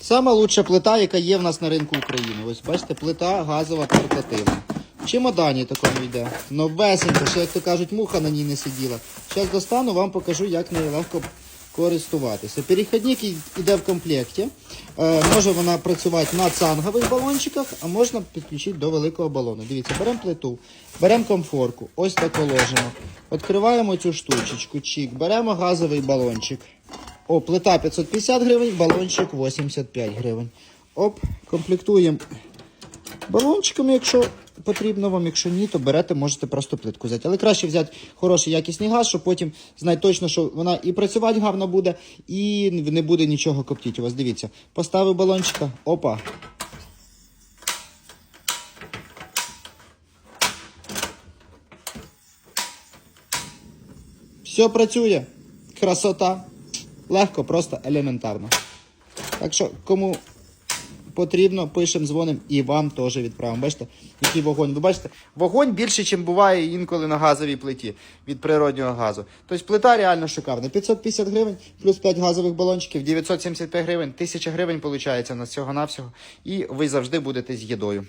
Сама лучша плита, яка є в нас на ринку України. Ось бачите, плита газова портативна. В чемодані такому йде. Новесенька, ще як то кажуть, муха на ній не сиділа. Зараз достану, вам покажу, як нею легко користуватися. Перехідник йде в комплекті. Е, може вона працювати на цангових балончиках, а можна підключити до великого балону. Дивіться, беремо плиту, беремо комфорку, ось так ложимо. Відкриваємо цю штучечку, чик, беремо газовий балончик. О, плита 550 гривень, балончик 85 гривень. Оп, комплектуємо балончиком, якщо потрібно вам, якщо ні, то берете, можете просто плитку взяти. Але краще взяти хороший якісний газ, щоб потім знати точно, що вона і працювати гарно буде, і не буде нічого коптіти у вас. Дивіться, поставив балончика, опа. Все працює. Красота. Легко, просто елементарно. Так що, кому потрібно, пишемо, дзвонимо і вам теж відправимо. Бачите, який вогонь. Ви бачите, вогонь більше, ніж буває інколи на газовій плиті від природнього газу. Тобто плита реально шикарна. 550 гривень, плюс 5 газових балончиків, 975 гривень, 1000 гривень виходить на всього-навсього. І ви завжди будете з їдою.